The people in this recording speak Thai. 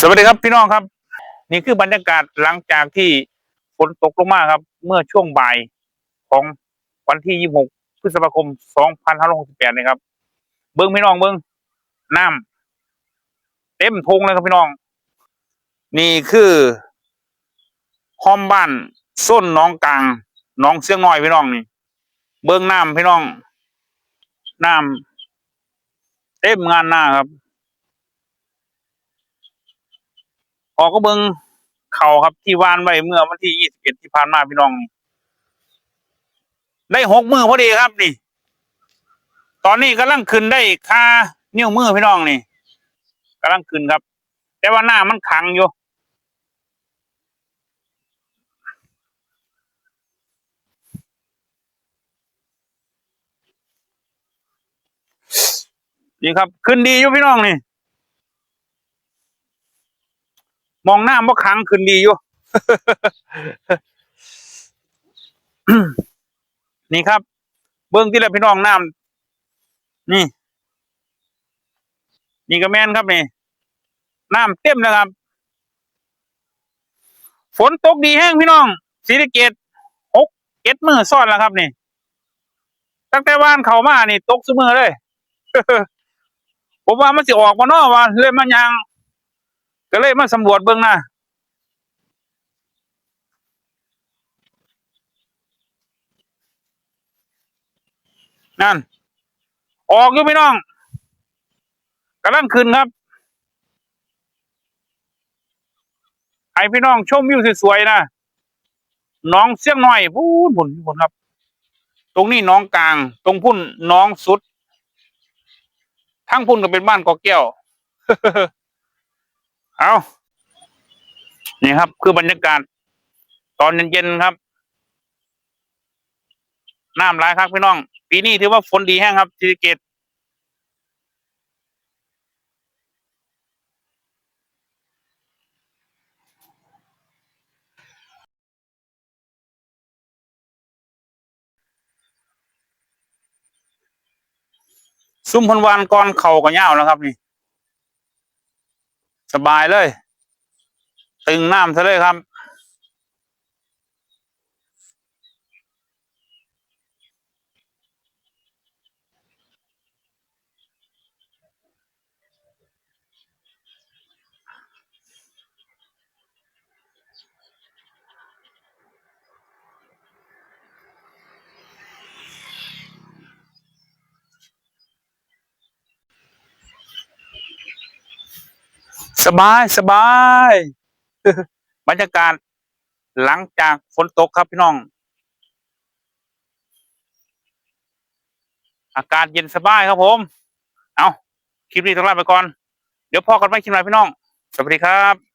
สวัสดีครับพี่น้องครับ นี่คือบรรยากาศหลังจากที่ฝนตกลงมาครับ เมื่อช่วงบ่ายของวันที่ 26 พฤษภาคม 2568นี่ครับ เบิ้งพี่น้องเบิ้งน้ำเต็มทงเลยครับพี่น้อง นี่คือห้อมบ้านส้นน้องกลางน้องเสียงน้อยพี่น้องนี่ เบิ้งน้ำพี่น้องน้ำเต็มงานหน้าครับ ออกก็เบิงเขาครับที่วานไว้เมื่อวันที่ยี่สิบเอ็ดที่ผ่านมาพี่น้องนี่ได้หกมือพอดีครับนี่ ตอนนี้กำลังขึ้นได้ค่านิ้วมือพี่น้องนี่กำลังขึ้นครับ แต่ว่าหน้ามันขังอยู่ดีครับ ขึ้นดีอยู่พี่น้องนี่ มองหน้าบ่ขังขึ้นดีอยู่ นี่ครับ เบื้องที่ละพี่น้องน้ำนี่ นี่ก็แม่นครับนี่น้ำเต็มแล้วครับ ฝนตกดีแห้งพี่น้องศรีสะเกดหกเจ็ดมือซ้อนแล้วครับนี่ตั้งแต่ว่านเขามานี่ ตกซุมือเลยผมว่ามันสิออกมาเนอว่าเลยมันยัง ก็เลยมาสำรวจเบื้องหน้านั่น ออกอยู่พี่น้องกำลังขึ้นครับให้พี่น้องชมวิวสวยๆนะน้องเสียงหน่อยพูนผุนผุนครับ ตรงนี้น้องกลาง ตรงพุ่นน้องสุด ทั้งพุ่นก็เป็นบ้านกอแก้ว เอานี่ครับ คือบรรยากาศ ตอนเย็นๆครับน้ำร้ายครับพี่น้อง ปีนี้ถือว่าฝนดีแห้งครับศรีเกตซุ่มพนวานก่อนเข่าก็ยาวแล้วครับนี่ สบายเลย ตึงน้ำซะเลยครับ สบายสบายบรรยากาศหลังจากฝนตกครับพี่น้อง อากาศเย็นสบายครับผม เอาคลิปนี้ต้องลาไปก่อน เดี๋ยวพ่อกันไม่คลิปไหนพี่น้อง สวัสดีครับ